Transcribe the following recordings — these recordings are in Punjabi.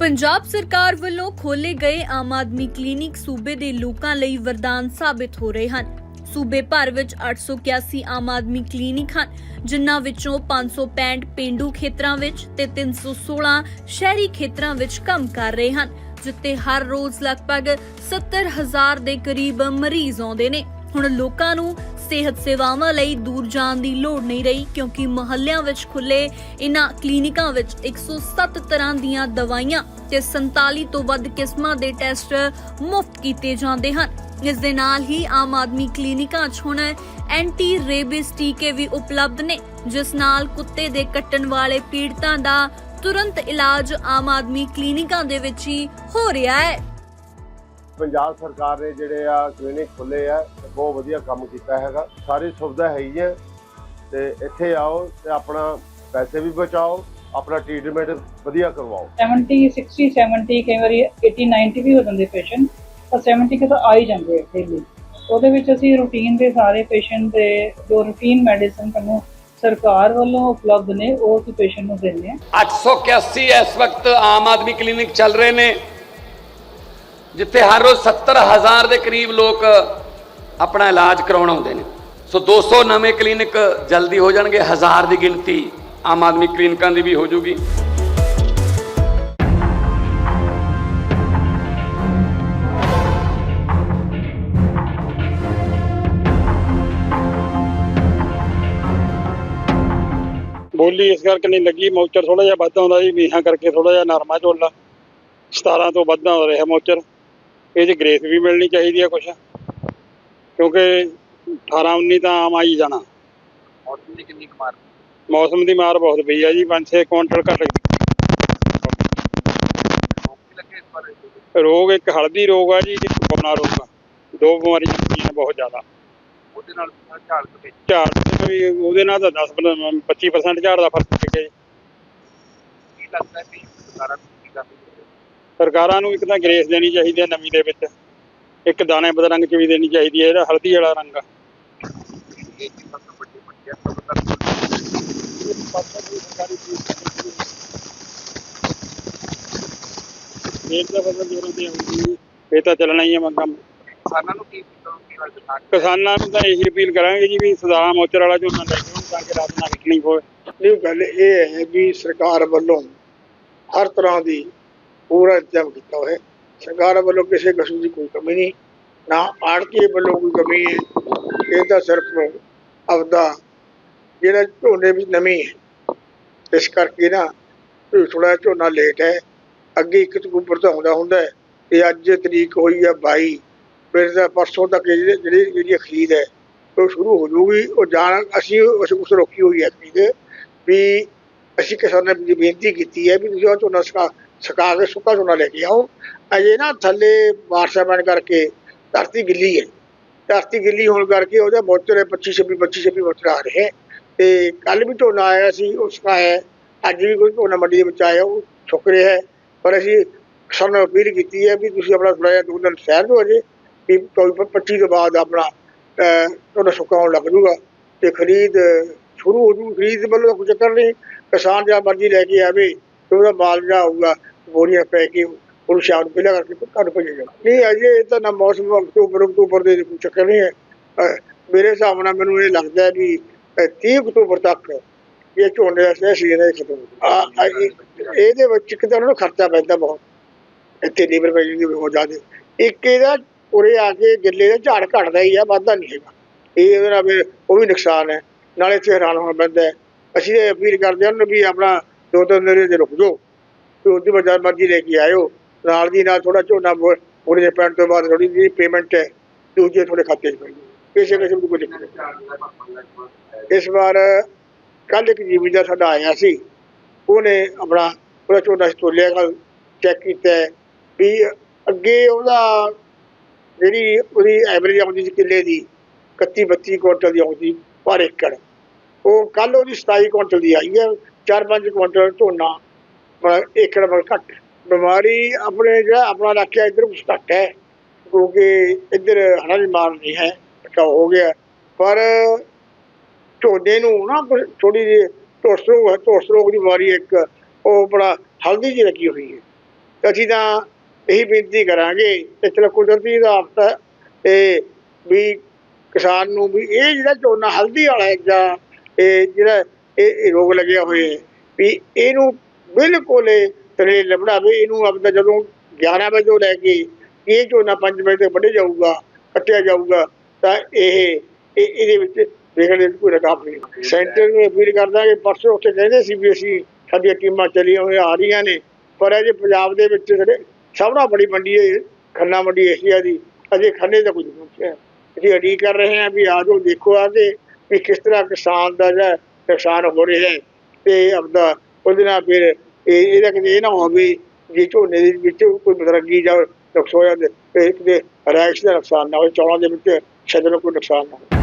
ਪੰਜਾਬ ਸਰਕਾਰ ਵੱਲੋਂ ਖੋਲੇ ਗਏ ਆਮ ਆਦਮੀ ਕਲੀਨਿਕ ਸੂਬੇ ਦੇ ਲੋਕਾਂ ਲਈ ਵਰਦਾਨ ਸਾਬਿਤ ਹੋ ਰਹੇ ਹਨ। ਸੂਬੇ ਭਰ ਵਿੱਚ 881 ਆਮ ਆਦਮੀ ਕਲੀਨਿਕ ਹਨ, ਜਿਨ੍ਹਾਂ ਵਿੱਚੋਂ 565 ਪਿੰਡੂ ਖੇਤਰਾਂ ਵਿੱਚ ਤੇ 316 ਸ਼ਹਿਰੀ ਖੇਤਰਾਂ ਵਿੱਚ ਕੰਮ ਕਰ ਰਹੇ ਹਨ, ਜਿੱਥੇ ਹਰ ਰੋਜ਼ ਲਗਭਗ 70000 ਦੇ ਕਰੀਬ ਮਰੀਜ਼ ਆਉਂਦੇ ਨੇ। ਹੁਣ ਲੋਕਾਂ ਨੂੰ ਸਿਹਤ ਸੇਵਾਵਾਂ ਲਈ ਦੂਰ ਜਾਣ ਦੀ ਲੋੜ ਨਹੀਂ ਰਹੀ ਕਿਉਂਕਿ ਮੁਹੱਲਿਆਂ ਵਿੱਚ ਖੁੱਲੇ ਇਨ੍ਹਾਂ ਕਲੀਨਿਕਾਂ ਵਿੱਚ 107 ਤਰ੍ਹਾਂ ਦੀਆਂ ਦਵਾਈਆਂ ਤੇ 47 ਤੋਂ ਵੱਧ ਕਿਸਮਾਂ ਦੇ ਟੈਸਟ ਮੁਫਤ ਕੀਤੇ ਜਾਂਦੇ ਹਨ। ਇਸ ਦੇ ਨਾਲ ਹੀ ਆਮ ਆਦਮੀ ਕਲੀਨਿਕਾਂ 'ਚ ਹੁਣ ਐਂਟੀ ਰੇਬਿਸ ਟੀਕੇ ਵੀ ਉਪਲਬਧ ਨੇ, ਜਿਸ ਨਾਲ ਕੁੱਤੇ ਦੇ ਕੱਟਣ ਵਾਲੇ ਪੀੜਤਾਂ ਦਾ ਤੁਰੰਤ ਇਲਾਜ ਆਮ ਆਦਮੀ ਕਲੀਨਿਕਾਂ ਦੇ ਵਿੱਚ ਹੀ ਹੋ ਰਿਹਾ ਹੈ। ਪੰਜਾਬ ਸਰਕਾਰ ਨੇ ਜਿਹੜੇ ਆ ਕਲੀਨਿਕ ਖੁੱਲੇ ਆ ਬਹੁਤ ਵਧੀਆ ਕੰਮ ਕੀਤਾ ਹੈਗਾ। ਸਾਰੀ ਸੁਵਿਧਾ ਹੈ ਹੀ। ਹੈ ਤੇ ਇੱਥੇ ਆਓ ਤੇ ਆਪਣਾ ਪੈਸੇ ਵੀ ਬਚਾਓ ਆਪਣਾ ਟ੍ਰੀਟਮੈਂਟ ਵਧੀਆ ਕਰਵਾਓ। 70 60 70 ਕਈ ਵਾਰੀ 80 90 ਵੀ ਹੋ ਜਾਂਦੇ ਪੇਸ਼ੈਂਟ ਤਾਂ 70 ਕਿ ਤਾਂ ਆ ਹੀ ਜਾਂਦੇ ਆ ਡੇਲੀ ਉਹਦੇ ਵਿੱਚ ਅਸੀਂ ਰੂਟੀਨ ਦੇ ਸਾਰੇ ਪੇਸ਼ੈਂਟ ਦੇ ਜੋ ਰੂਟੀਨ ਮੈਡੀਸਨ ਸਾਨੂੰ ਸਰਕਾਰ ਵੱਲੋਂ ਉਪਲਬਧ ਨੇ ਉਹ ਅਸੀਂ ਪੇਸ਼ੈਂਟ ਨੂੰ ਦਿੰਦੇ ਆ। 881 ਇਸ ਵਕਤ ਆਮ ਆਦਮੀ ਕਲੀਨਿਕ ਚੱਲ ਰਹੇ ਨੇ ਜਿੱਥੇ ਹਰ ਰੋਜ਼ 70000 ਦੇ ਕਰੀਬ ਲੋਕ ਆਪਣਾ ਇਲਾਜ ਕਰਾਉਣ ਆਉਂਦੇ ਨੇ। ਸੋ 200 ਨਵੇਂ ਕਲੀਨਿਕ ਜਲਦੀ ਹੋ ਜਾਣਗੇ, ਹਜ਼ਾਰ ਦੀ ਗਿਣਤੀ ਆਮ ਆਦਮੀ ਕਲੀਨਿਕਾਂ ਦੀ ਵੀ ਹੋ ਜੂਗੀ। ਬੋਲੀ ਇਸ ਕਰਕੇ ਨਹੀਂ ਲੱਗੀ, ਮੌਚਰ ਥੋੜਾ ਜਿਹਾ ਵੱਧ ਆਉਂਦਾ ਜੀ ਮੀਂਹਾਂ ਕਰਕੇ ਥੋੜਾ ਜਿਹਾ ਨਰਮਾ ਝੋਲਾ 17 ਤੋਂ ਵੱਧ ਹੋ ਰਿਹਾ ਮੌਚਰ। ਇਹਦੀ 'ਚ ਗ੍ਰੇਸ ਵੀ ਮਿਲਣੀ ਚਾਹੀਦੀ ਆ ਕੁਛ। ਕਿਉਂਕਿ 18 19 ਤਾਂ ਆਮ ਆਈ ਜਾਣਾ। ਮੌਸਮ ਦੀ ਕਿੰਨੀ ਕੁਮਾਰ ਮੌਸਮ ਦੀ ਮਾਰ ਬਹੁਤ ਪਈ ਆ ਜੀ 5-6 ਕੁਇੰਟਲ ਘੱਟ ਰੋਗ ਇੱਕ ਹਲਦੀ ਰੋਗ ਆ ਜੀ ਇੱਕ ਕੋਨਾ ਰੋਗ ਆ। ਦੋ ਬਿਮਾਰੀਆਂ ਬਹੁਤ ਜ਼ਿਆਦਾ। ਉਹਦੇ ਨਾਲ ਝਾੜ ਤੇ ਝਾੜ ਤੇ ਵੀ ਉਹਦੇ ਨਾਲ ਤਾਂ 10 25% ਝਾੜ ਦਾ ਫ਼ਰਕ ਪਿਆ ਜੀ ਕੀ ਲੱਗਦਾ ਕਿ ਸਰਕਾਰਾਂ ਨੂੰ ਕੀ ਕਰਨੀ ਸਰਕਾਰਾਂ ਨੂੰ ਇੱਕ ਤਾਂ ਗ੍ਰੇਸ ਦੇਣੀ ਚਾਹੀਦੀ ਹੈ ਨਵੀਂ ਦੇ ਵਿੱਚ। ਇੱਕ ਦਾਣੇ ਬਦਰੰਗ ਚ ਵੀ ਦੇਣੀ ਚਾਹੀਦੀ ਹੈ? ਇਹਦਾ ਹਲਦੀ ਵਾਲਾ ਰੰਗ। ਆ ਇਹ ਤੋਂ ਵੱਡੀ ਵੱਡੀ ਸਰਕਾਰ ਇਹ ਤਾਂ ਬਦਲ ਜੋਰਾਂ ਤੇ ਆਉਂਦੀ ਇਹ ਤਾਂ ਚੱਲਣਾ ਹੀ ਹੈ ਕੰਮ ਕਿਸਾਨਾਂ ਨੂੰ ਕੀ ਕਿਸਾਨਾਂ ਨੂੰ ਤਾਂ ਇਹੀ ਅਪੀਲ ਕਰਾਂਗੇ ਜੀ ਵੀ ਸਦਾ ਮੋਚਰ ਵਾਲਾ ਝੋਨਾ ਲੈ ਕੇ ਆਉਣ ਤਾਂ ਕਿ ਰਾਤ ਨਾ ਵਿਕਣੀ ਹੋਵੇ। ਇਹ ਗੱਲ ਇਹ ਹੈ ਵੀ ਸਰਕਾਰ ਵੱਲੋਂ ਹਰ ਤਰ੍ਹਾਂ ਦੀ ਪੂਰਾ ਇੰਤਜ਼ਾਮ ਕੀਤਾ ਹੋਇਆ। ਹੈ। ਸਰਕਾਰ ਵੱਲੋਂ ਕਿਸੇ ਕਿਸਮ ਦੀ ਕੋਈ ਕਮੀ ਨਹੀਂ। ਨਾ ਆੜਤੀ ਵੱਲੋਂ ਕੋਈ ਕਮੀ ਹੈ। ਇਹ ਤਾਂ ਸਿਰਫ ਆਪਦਾ ਜਿਹੜਾ ਝੋਨੇ ਵਿੱਚ ਨਮੀ ਹੈ। ਇਸ ਕਰਕੇ ਨਾ ਥੋੜਾ ਝੋਨਾ ਲੇਟ ਹੈ। ਅੱਗੇ ਇੱਕ ਅਕਤੂਬਰ ਤੋਂ ਆਉਂਦਾ ਹੁੰਦਾ ਹੈ ਤੇ ਅੱਜ ਤਰੀਕ ਹੋਈ ਹੈ 22 ਫਿਰ ਤਾਂ ਪਰਸੋਂ ਤੱਕ ਜਿਹੜੀ ਜਿਹੜੀ ਖਰੀਦ ਹੈ, ਉਹ ਸ਼ੁਰੂ ਹੋ ਜੂਗੀ ਉਹ ਜਾਣ, ਅਸੀਂ ਉਸ ਰੋਕੀ ਹੋਈ ਹੈ ਖਰੀਦ ਵੀ ਅਸੀਂ ਕਿਸਾਨਾਂ ਨੂੰ ਬੇਨਤੀ ਕੀਤੀ ਹੈ ਵੀ ਤੁਸੀਂ ਉਹ ਝੋਨਾ ਸੁਕਾ ਸੁਕਾ ਕੇ ਸੁੱਕਾ ਝੋਨਾ ਲੈ ਕੇ ਆਓ। ਅਜੇ ਨਾ ਥੱਲੇ ਬਾਰਿਸ਼ਾਂ ਪੈਣ ਕਰਕੇ ਧਰਤੀ ਗਿੱਲੀ ਹੈ। ਧਰਤੀ ਗਿੱਲੀ ਹੋਣ ਕਰਕੇ ਉਹਦੇ ਮੋਚਰੇ 25 26 25 26 ਮੋਚਰ ਆ ਰਹੇ ਤੇ ਕੱਲ ਵੀ ਝੋਨਾ ਆਇਆ ਸੀ ਉਹ ਸੁਕਾਇਆ ਹੈ। ਅੱਜ ਵੀ ਕੋਈ ਝੋਨਾ ਮੰਡੀ ਦੇ ਵਿੱਚ ਆਇਆ ਉਹ ਸੁੱਕ ਰਿਹਾ ਹੈ। ਪਰ ਅਸੀਂ ਕਿਸਾਨਾਂ ਨੂੰ ਅਪੀਲ ਕੀਤੀ ਹੈ ਵੀ ਤੁਸੀਂ ਆਪਣਾ ਥੋੜਾ ਜਿਹਾ ਦੋ ਦਿਨ ਸਹਿਰ ਦਿਓ ਅਜੇ ਵੀ 25 ਤੋਂ ਬਾਅਦ ਆਪਣਾ ਅਹ, ਸੁੱਕਾ ਹੋਣ ਲੱਗ ਜੂਗਾ। ਤੇ ਖਰੀਦ ਸ਼ੁਰੂ ਹੋ ਜੂ ਖਰੀਦ ਵੱਲੋਂ ਤਾਂ ਕੋਈ ਚੱਕਰ ਨਹੀਂ। ਕਿਸਾਨ ਜਾਂ ਮਰਜ਼ੀ ਲੈ ਕੇ ਆਵੇ ਤੇ ਉਹਦਾ ਮਾਲ ਜਿਹੜਾ ਆਊਗਾ ਬੋਰੀਆਂ ਪੈ ਕੇ ਉਹਨੂੰ ਸ਼ਾਮ ਨੂੰ ਪਹਿਲਾਂ ਕਰਕੇ ਘਰ ਭੇਜਿਆ ਜਾਊਗਾ। ਨਹੀਂ ਅਜੇ ਇਹ ਤਾਂ ਨਾ ਮੌਸਮ ਅਕਤੂਬਰ ਅਕਤੂਬਰ ਦੇ ਕੋਈ ਚੱਕਰ ਨਹੀਂ ਹੈ। ਮੇਰੇ ਹਿਸਾਬ ਨਾਲ ਮੈਨੂੰ ਇਹ ਲੱਗਦਾ ਵੀ ਅਹ, 30 ਅਕਤੂਬਰ ਤੱਕ ਇਹ ਝੋਨੇ ਦਾ ਸੀਜ਼ਨ ਹੈ ਖਤਮ ਆ- ਇਹਦੇ ਵਿੱਚ ਇੱਕ ਤਾਂ ਉਹਨਾਂ ਨੂੰ ਖਰਚਾ ਪੈਂਦਾ ਬਹੁਤ। ਇੱਥੇ ਲੇਬਰ ਪੈ ਜਾਂਦੀ ਬਹੁਤ ਜ਼ਿਆਦਾ। ਇੱਕ ਇਹਦਾ ਉਰੇ ਆ ਕੇ ਗਿੱਲੇ ਦਾ ਝਾੜ ਘਟਦਾ ਹੀ ਆ ਵੱਧਦਾ ਨਹੀਂ ਹੈਗਾ। ਇਹ ਉਹਦੇ ਨਾਲ ਫਿਰ ਉਹ ਵੀ ਨੁਕਸਾਨ ਹੈ। ਨਾਲੇ ਇੱਥੇ ਹੈਰਾਨ ਹੋਣਾ ਪੈਂਦਾ ਅਸੀਂ ਇਹ ਅਪੀਲ ਕਰਦੇ ਹਾਂ ਉਹਨਾਂ ਵੀ ਆਪਣਾ ਦੋ ਤਿੰਨ ਦਿਨ ਦੇ ਰੁਕ ਜਾਓ। ਤੇ ਉਹਦੀ ਵਜ੍ਹਾ ਮਰਜ਼ੀ ਲੈ ਕੇ ਆਇਓ। ਨਾਲ ਦੀ ਨਾਲ ਥੋੜਾ ਝੋਨਾ ਉਹਦੇ ਦੇ ਪੈਣ ਤੋਂ ਬਾਅਦ ਥੋੜੀ ਜਿਹੀ ਪੇਮੈਂਟ ਹੈ। ਦੂਜੇ ਥੋੜੇ ਖਾਤੇ 'ਚ ਪੈ ਜਾਊ ਕਿਸੇ ਕਿਸਮ ਦੀ ਕੋਈ ਦਿੱਕਤ ਇਸ ਵਾਰ ਕੱਲ ਇੱਕ ਜੀਵੀਦਾਰ ਸਾਡਾ ਆਇਆ ਸੀ। ਉਹਨੇ ਆਪਣਾ ਪੂਰਾ ਝੋਨਾ ਤੋਲਿਆ ਕੱਲ ਚੈੱਕ ਕੀਤਾ ਹੈ। ਵੀ ਅੱਗੇ ਉਹਦਾ ਜਿਹੜੀ ਉਹਦੀ ਐਵਰੇਜ ਆਉਂਦੀ ਸੀ ਕਿੱਲੇ ਦੀ 31 32 ਕੁਇੰਟਲ ਦੀ ਆਉਂਦੀ ਪਰ ਏਕੜ। ਉਹ ਕੱਲ ਉਹਦੀ 27 ਕੁਇੰਟਲ ਦੀ ਆਈ ਹੈ 4-5 ਕੁਇੰਟਲ ਝੋਨਾ, ਪਰ ਏਕੜ ਪਰ ਘੱਟ ਬਿਮਾਰੀ ਆਪਣੇ ਜਿਹੜਾ ਆਪਣਾ ਇਲਾਕਾ ਇੱਧਰ ਕੁਛ ਘੱਟ ਹੈ, ਕਿਉਂਕਿ ਇੱਧਰ ਹੜਾ ਦੀ ਮਾਰ ਨਹੀਂ ਹੈ ਬਚਾਓ ਹੋ ਗਿਆ। ਪਰ ਝੋਨੇ ਨੂੰ ਨਾ ਥੋੜੀ ਜਿਹੀ ਢੋਸ ਰੋਗ ਢੋਸ ਰੋਗ ਦੀ ਬਿਮਾਰੀ ਇੱਕ ਉਹ ਬੜਾ ਹਲਦੀ ਜਿਹੀ ਲੱਗੀ ਹੋਈ ਹੈ। ਅਸੀਂ ਤਾਂ ਇਹੀ ਬੇਨਤੀ ਕਰਾਂਗੇ ਕਿ ਚਲੋ ਕੁਦਰਤੀ ਦਾ ਆਫਤ ਹੈ, ਤੇ ਵੀ ਕਿਸਾਨ ਨੂੰ ਵੀ ਇਹ ਜਿਹੜਾ ਝੋਨਾ ਹਲਦੀ ਵਾਲਾ ਜਾਂ ਇਹ ਜਿਹੜਾ ਇਹ ਰੋਗ ਲੱਗਿਆ ਹੋਇਆ ਹੈ ਵੀ ਇਹਨੂੰ ਬਿਲਕੁਲ ਤਰੇ ਲੱਭਣਾ ਵੀ ਇਹਨੂੰ ਆਪਦਾ ਜਦੋਂ 11 ਵਜੇ ਲੈ ਕੇ ਇਹ ਝੋਨਾ 5 ਵਜੇ ਤੱਕ ਵੱਢਿਆ ਜਾਊਗਾ ਕੱਟਿਆ ਜਾਊਗਾ ਤਾਂ ਇਹ ਇਹ- ਇਹਦੇ ਵਿੱਚ ਵੇਖਣ ਦੀ ਕੋਈ ਰਕਾਬ ਨਹੀਂ ਸੈਂਟਰ ਨੂੰ ਅਪੀਲ ਕਰਦਾ ਕਿ ਪਰਸੋਂ ਉੱਥੇ ਕਹਿੰਦੇ ਸੀ ਵੀ ਅਸੀਂ ਸਾਡੀਆਂ ਟੀਮਾਂ ਚੱਲੀਆਂ ਹੋਈਆਂ ਆ ਰਹੀਆਂ ਨੇ ਪਰ ਅਜੇ ਪੰਜਾਬ ਦੇ ਵਿੱਚ ਜਿਹੜੇ ਸਭ ਨਾਲੋਂ ਬੜੀ ਮੰਡੀ ਹੈ ਖੰਨਾ ਮੰਡੀ ਏਸ਼ੀਆ ਦੀ ਅਜੇ ਖੰਨੇ ਦਾ ਕੁਝ ਨਹੀਂ ਪਹੁੰਚਿਆ। ਅਸੀਂ ਉਡੀਕ ਕਰ ਰਹੇ ਹਾਂ ਵੀ ਆ ਜਾਓ ਦੇਖੋ ਆ ਕੇ ਵੀ ਕਿਸ ਤਰ੍ਹਾਂ ਕਿਸਾਨ ਦਾ ਜਿਹੜਾ ਨੁਕਸਾਨ ਹੋ ਰਿਹਾ ਹੈ ਤੇ ਆਪਦਾ ਉਹਦੇ ਨਾਲ ਫਿਰ ਇਹ ਇਹਦਾ ਕਿਤੇ ਇਹ ਨਾ ਹੋਵੇ ਜੇ ਝੋਨੇ ਦੇ ਵਿੱਚ ਕੋਈ ਮਦਰੰਗੀ ਜਾਂ ਨੁਕਸ ਹੋ ਜਾਂਦੇ ਤੇ ਕਿਤੇ ਰੈਕਸ ਦਾ ਨੁਕਸਾਨ ਨਾ ਹੋਵੇ, ਚੌਲਾਂ ਦੇ ਵਿੱਚ ਸ਼ਾਇਦ ਕੋਈ ਨੁਕਸਾਨ ਨਾ ਹੋਵੇ।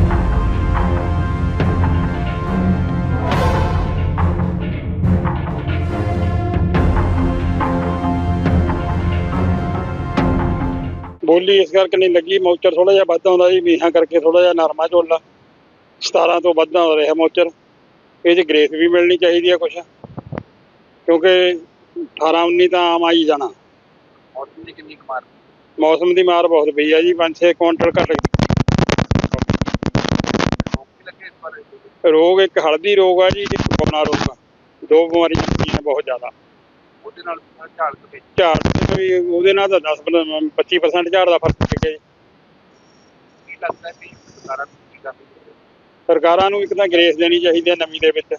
ਬੋਲੀ ਇਸ ਕਰਕੇ ਨਹੀਂ ਲੱਗੀ, ਮੌਚਰ ਥੋੜਾ ਜਿਹਾ ਵੱਧ ਆਉਂਦਾ ਜੀ ਮੀਂਹਾਂ ਕਰਕੇ ਥੋੜਾ ਜਿਹਾ ਨਰਮਾ ਝੋਲਾ 17 ਤੋਂ ਵੱਧ ਆਉਂਦਾ ਰਿਹਾ ਮੌਚਰ ਇਹ 'ਚ ਗ੍ਰੇਸ ਵੀ ਮਿਲਣੀ ਚਾਹੀਦੀ ਹੈ ਕੁਛ ਕਿਉਂਕਿ 18 19 ਤਾਂ ਆਮ ਆਈ ਜਾਣਾ। ਮੌਸਮ ਦੀ ਕਿੰਨੀ ਕੁ ਮਾਰ? ਮੌਸਮ ਦੀ ਮਾਰ ਬਹੁਤ ਪਈ ਆ ਜੀ 5-6 ਕੁਇੰਟਲ ਘੱਟ ਰੋਗ ਇੱਕ ਹਲਦੀ ਰੋਗ ਆ ਜੀ ਇੱਕ ਪੌਣਾ ਰੋਗ ਆ। ਦੋ ਬਿਮਾਰੀਆਂ ਪਈਆਂ ਬਹੁਤ ਜ਼ਿਆਦਾ। ਉਹਦੇ ਨਾਲ ਝਾੜ ਤੇ ਝਾੜ ਤੇ ਵੀ ਉਹਦੇ ਨਾਲ ਤਾਂ 10 25% ਝਾੜ ਦਾ ਫ਼ਰਕ ਪਿਆ ਜੀ। ਕੀ ਲੱਗਦਾ ਹੈ ਵੀ ਸਰਕਾਰਾਂ ਕੀ ਕਰਨੀ ਚਾਹੀਦੀ ਸਰਕਾਰਾਂ ਨੂੰ ਇੱਕ ਤਾਂ ਗ੍ਰੇਸ ਦੇਣੀ ਚਾਹੀਦੀ ਹੈ ਨਵੀਂ ਦੇ ਵਿੱਚ।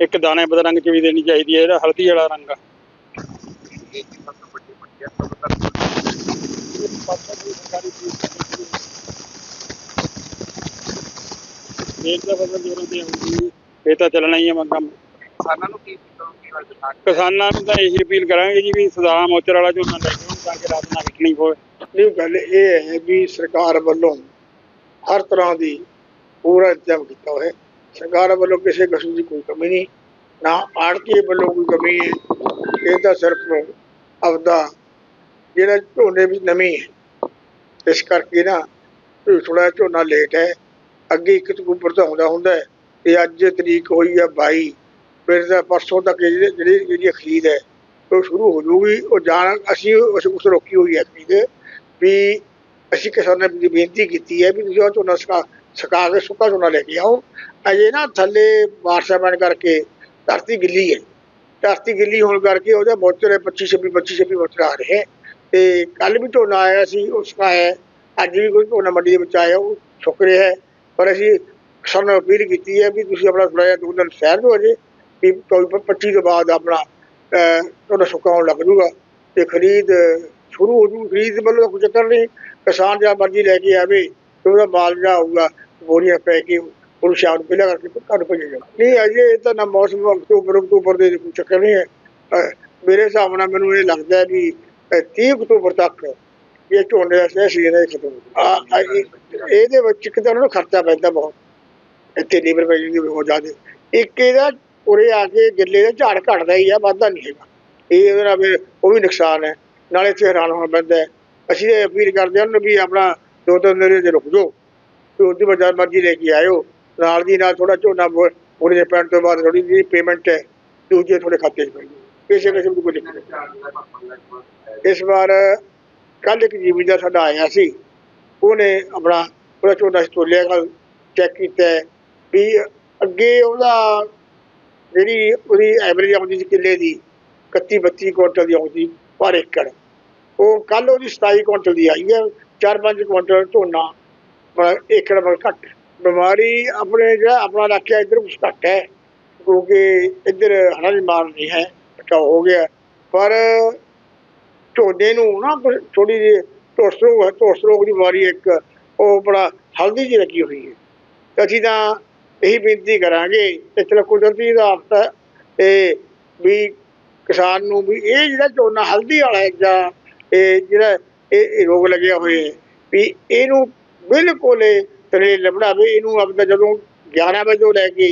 ਇੱਕ ਦਾਣੇ ਬਦਰੰਗ ਚ ਵੀ ਦੇਣੀ ਚਾਹੀਦੀ ਹੈ ਜਿਹੜਾ ਹਲਦੀ ਵਾਲਾ ਰੰਗ ਆ? ਇਹ ਦਾ ਬਦਲ ਜੋਰਾਂ ਤੇ ਆਉਂਦੀ ਇਹ ਤਾਂ ਚੱਲਣਾ ਹੀ ਹੈ ਮ- ਕੰਮ ਕਿਸਾਨਾਂ ਨੂੰ ਕੀ ਕਿਸਾਨਾਂ ਨੂੰ ਤਾਂ ਇਹੀ ਅਪੀਲ ਕਰਾਂਗੇ ਜੀ ਵੀ ਸਦਾ ਮੋਚਰ ਵਾਲਾ ਝੋਨਾ ਲੈ ਕੇ ਤਾਂ ਕਿ ਰਾਤ ਨਾ ਵਿਕਣੀ ਪਵੇ ਨਹੀਂ ਗੱਲ ਇਹ ਹੈ ਵੀ ਸਰਕਾਰ ਵੱਲੋਂ ਹਰ ਤਰ੍ਹਾਂ ਦੀ ਪੂਰਾ ਇੰਤਜ਼ਾਮ ਕੀਤਾ ਹੋਇਆ ਸਰਕਾਰ ਵੱਲੋਂ ਕਿਸੇ ਕਿਸਮ ਦੀ ਕੋਈ ਕਮੀ ਨਹੀਂ। ਨਾ ਆੜਤੀ ਵੱਲੋਂ ਕੋਈ ਕਮੀ ਹੈ। ਇਹ ਤਾਂ ਸਿਰਫ ਆਪਦਾ ਜਿਹੜਾ ਝੋਨੇ ਵਿੱਚ ਨਮੀ ਹੈ। ਇਸ ਕਰਕੇ ਨਾ ਥੋੜਾ ਝੋਨਾ ਲੇਟ ਹੈ। ਅੱਗੇ ਇੱਕ ਅਕਤੂਬਰ ਤੋਂ ਆਉਂਦਾ ਹੁੰਦਾ ਹੈ। ਤੇ ਅੱਜ ਤਰੀਕ ਹੋਈ ਹੈ 22 ਫਿਰ ਤਾਂ ਪਰਸੋਂ ਤੱਕ ਜਿਹੜੀ ਜਿਹੜੀ ਖਰੀਦ ਹੈ, ਉਹ ਸ਼ੁਰੂ ਹੋ ਜਾਊਗੀ। ਉਹ ਜਾਣ ਅਸੀਂ ਉਸ ਰੋਕੀ ਹੋਈ ਹੈ ਖਰੀਦ ਵੀ ਅਸੀਂ ਕਿਸਾਨਾਂ ਦੀ ਬੇਨਤੀ ਕੀਤੀ ਹੈ ਵੀ ਤੁਸੀਂ ਉਹ ਝੋਨਾ ਸੁਕਾ ਸੁਕਾ ਕੇ ਸੁੱਕਾ ਝੋਨਾ ਲੈ ਕੇ ਆਓ। ਅਜੇ ਨਾ ਥੱਲੇ ਬਾਰਿਸ਼ਾਂ ਪੈਣ ਕਰਕੇ ਧਰਤੀ ਗਿੱਲੀ ਹੈ। ਧਰਤੀ ਗਿੱਲੀ ਹੋਣ ਕਰਕੇ ਉਹਦੇ ਮੋਚਰੇ 25 26 25 26 ਮੋਚਰ ਆ ਰਹੇ ਤੇ ਕੱਲ ਵੀ ਝੋਨਾ ਆਇਆ ਸੀ ਉਹ ਸੁਕਾਇਆ ਅੱਜ ਵੀ ਕੋਈ ਝੋਨਾ ਮੰਡੀ ਦੇ ਵਿੱਚ ਆਇਆ ਉਹ ਸੁੱਕ ਰਿਹਾ ਹੈ। ਪਰ ਅਸੀਂ ਕਿਸਾਨਾਂ ਨੂੰ ਅਪੀਲ ਕੀਤੀ ਹੈ ਵੀ ਤੁਸੀਂ ਆਪਣਾ ਥੋੜਾ ਜਿਹਾ ਦੋ ਦਿਨ ਸਹਿਰ ਹੋ ਜੇ ਵੀ ਕੋਈ 25 ਤੋਂ ਬਾਅਦ ਆਪਣਾ ਅਹ, ਝੋਨਾ ਹੋਣ ਲੱਗ ਜੂਗਾ। ਤੇ ਖਰੀਦ ਸ਼ੁਰੂ ਹੋ ਜੂ ਖਰੀਦ ਵੱਲੋਂ ਤਾਂ ਕੋਈ ਚੱਕਰ ਨਹੀਂ। ਕਿਸਾਨ ਜਾਂ ਮਰਜ਼ੀ ਲੈ ਕੇ ਆਵੇ ਤੇ ਉਹਦਾ ਮਾਲ ਜਿਹੜਾ ਆਊਗਾ ਬੋਰੀਆਂ ਪੈ ਕੇ ਉਹਨੂੰ ਸ਼ਾਮ ਨੂੰ ਪਹਿਲਾਂ ਕਰਕੇ ਘਰ ਭੇਜਿਆ ਜਾਊਗਾ ਨਹੀਂ, ਅਜੇ ਇਹ ਤਾਂ ਨਾ ਮੌਸਮ ਅਕਤੂਬਰ ਅਕਤੂਬਰ ਦੇ ਕੋਈ ਚੱਕਰ ਨਹੀਂ ਹੈ। ਮੇਰੇ ਹਿਸਾਬ ਨਾਲ ਮੈਨੂੰ ਇਹ ਲੱਗਦਾ ਵੀ 30 ਅਕਤੂਬਰ ਤੱਕ ਇਹ ਝੋਨੇ ਦਾ ਸਹਿ ਸੀਜ਼ਨ ਹੈ ਖਤਮ ਇਹਦੇ ਵਿੱਚ ਇੱਕ ਤਾਂ ਉਹਨਾਂ ਨੂੰ ਖਰਚਾ ਪੈਂਦਾ ਬਹੁਤ। ਇੱਥੇ ਲੇਬਰ ਪੈਣੀ ਦੀ ਬਹੁਤ ਜ਼ਿਆਦਾ। ਇੱਕ ਇਹਦਾ ਉਰੇ ਆ ਕੇ ਗਿੱਲੇ ਦਾ ਝਾੜ ਘਟਦਾ ਹੀ ਆ ਵਾਧਾ ਨਹੀਂ ਹੈਗਾ। ਇਹ ਉਹਦੇ ਨਾਲ ਫਿਰ, ਉਹ ਵੀ ਨੁਕਸਾਨ ਹੈ। ਨਾਲੇ ਇੱਥੇ ਹੈਰਾਨ ਹੋਣਾ ਪੈਂਦਾ ਅਸੀਂ ਇਹ ਅਪੀਲ ਕਰਦੇ ਹਾਂ ਵੀ ਆਪਣਾ ਦੋ ਤਿੰਨ ਦਿਨ ਦੇ ਰੁਕ ਜਾਓ। ਤੇ ਉਹਦੀ ਵਜ੍ਹਾ ਮਰਜ਼ੀ ਲੈ ਕੇ ਆਇਓ। ਨਾਲ ਦੀ ਨਾਲ ਥੋੜਾ ਝੋਨਾ ਉਹਦੇ ਦੇ ਪੈਣ ਤੋਂ ਬਾਅਦ ਥੋੜੀ ਜਿਹੀ ਪੇਮੈਂਟ ਹੈ। ਦੂਜੇ ਥੋੜੇ ਖਾਤੇ 'ਚ ਪੈ ਜਾਊ ਕਿਸੇ ਕਿਸਮ ਕੋਈ ਦਿੱਕਤ ਇਸ ਵਾਰ ਕੱਲ ਇੱਕ ਜ਼ਿਮੀਂਦਾਰ ਸਾਡਾ ਆਇਆ ਸੀ। ਉਹਨੇ ਆਪਣਾ, ਉਹਦਾ ਝੋਨਾ ਤੋਲਿਆ ਕੱਲ ਚੈੱਕ ਕੀਤਾ ਵੀ ਅੱਗੇ ਉਹਦਾ ਜਿਹੜੀ ਉਹਦੀ ਐਵਰੇਜ ਆਉਂਦੀ ਸੀ ਕਿੱਲੇ ਦੀ 31 32 ਕੁਇੰਟਲ ਦੀ ਆਉਂਦੀ ਪਰ ਏਕੜ। ਉਹ ਕੱਲ ਉਹਦੀ 27 ਕੁਇੰਟਲ ਦੀ ਆਈ ਹੈ। 4-5 ਕੁਇੰਟਲ ਝੋਨਾ ਏਕੜ ਵੱਲ ਘੱਟ। ਬਿਮਾਰੀ ਆਪਣੇ ਜਿਹੜਾ ਆਪਣਾ ਇਲਾਕਾ ਇੱਧਰ ਕੁਛ ਘੱਟ ਹੈ, ਕਿਉਂਕਿ ਇੱਧਰ ਹੜਾ ਦੀ ਮਾਰ ਨਹੀਂ ਹੈ ਬਚਾਓ ਹੋ ਗਿਆ। ਪਰ ਝੋਨੇ ਨੂੰ ਨਾ ਥੋੜੀ ਜਿਹੀ ਧੁਰਸ ਰੋਗ ਧੁਰਸ ਰੋਗ ਦੀ ਬਿਮਾਰੀ ਇੱਕ ਉਹ ਬੜਾ ਹਲਦੀ ਜਿਹੀ ਲੱਗੀ ਹੋਈ ਹੈ। ਤੇ ਅਸੀਂ ਤਾਂ ਇਹੀ ਬੇਨਤੀ ਕਰਾਂਗੇ ਕਿ ਚਲੋ ਕੁਦਰਤੀ ਦਾ ਆਫਤ ਤੇ ਵੀ ਕਿਸਾਨ ਨੂੰ ਵੀ ਇਹ ਜਿਹੜਾ ਝੋਨਾ ਹਲਦੀ ਵਾਲਾ ਜਾਂ ਇਹ ਜਿਹੜਾ ਇਹ ਰੋਗ ਲੱਗਿਆ ਹੋਇਆ ਵੀ ਇਹਨੂੰ ਬਿਲਕੁਲ ਤਰੇ ਲੱਭਣਾ ਵੀ ਇਹਨੂੰ ਆਪਦਾ ਜਦੋਂ 11 ਵਜੇ ਤੋਂ ਲੈ ਕੇ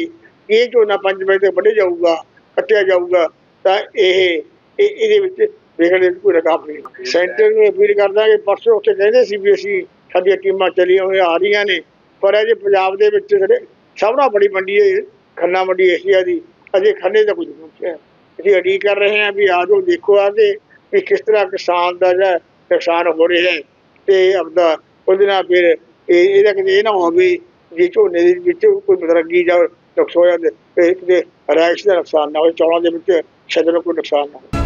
ਇਹ ਝੋਨਾ 5 ਵਜੇ ਤੱਕ ਵੱਢਿਆ ਜਾਊਗਾ, ਕੱਟਿਆ ਜਾਊਗਾ, ਤਾਂ ਇਹ ਇਹਦੇ ਵਿੱਚ ਵੇਖਣ ਕੋਈ ਰਕਾਬ ਨਹੀਂ ਸੈਂਟਰ ਨੂੰ ਅਪੀਲ ਕਰਦਾ ਕਿ ਪਰਸੋਂ ਉੱਥੇ ਕਹਿੰਦੇ ਸੀ ਵੀ ਅਸੀਂ ਸਾਡੀਆਂ ਟੀਮਾਂ ਚੱਲੀਆਂ ਹੋਈਆਂ, ਆ ਰਹੀਆਂ ਨੇ, ਪਰ ਅਜੇ ਪੰਜਾਬ ਦੇ ਵਿੱਚ ਜਿਹੜੇ ਸਭ ਨਾਲ ਬੜੀ ਮੰਡੀ ਹੈ ਖੰਨਾ ਮੰਡੀ ਏਸ਼ੀਆ ਦੀ, ਅਜੇ ਖੰਨੇ ਦਾ ਕੁਝ ਨਹੀਂ ਪਹੁੰਚਿਆ ਅਸੀਂ ਉਡੀਕ ਕਰ ਰਹੇ ਹਾਂ ਵੀ ਆ ਜਾਓ, ਦੇਖੋ ਆ ਕੇ ਵੀ ਕਿਸ ਤਰ੍ਹਾਂ ਕਿਸਾਨ ਦਾ ਜਿਹੜਾ ਨੁਕਸਾਨ ਹੋ ਰਿਹਾ ਹੈ ਤੇ ਆਪਦਾ ਉਹਦੇ ਨਾਲ ਫਿਰ ਇਹ ਇਹਦਾ ਕਿਤੇ ਇਹ ਨਾ ਹੋਵੇ ਜੇ ਝੋਨੇ ਦੇ ਵਿੱਚ ਕੋਈ ਬਦਰੰਗੀ ਜਾਂ ਨੁਕਸ ਹੋਇਆ ਤੇ ਕਿਤੇ ਰਾਇਸ਼ ਦਾ ਨੁਕਸਾਨ ਨਾ ਹੋਵੇ, ਚੌਲਾਂ ਦੇ ਵਿੱਚ ਸ਼ਾਇਦ ਕੋਈ ਨੁਕਸਾਨ ਨਾ ਹੋਵੇ।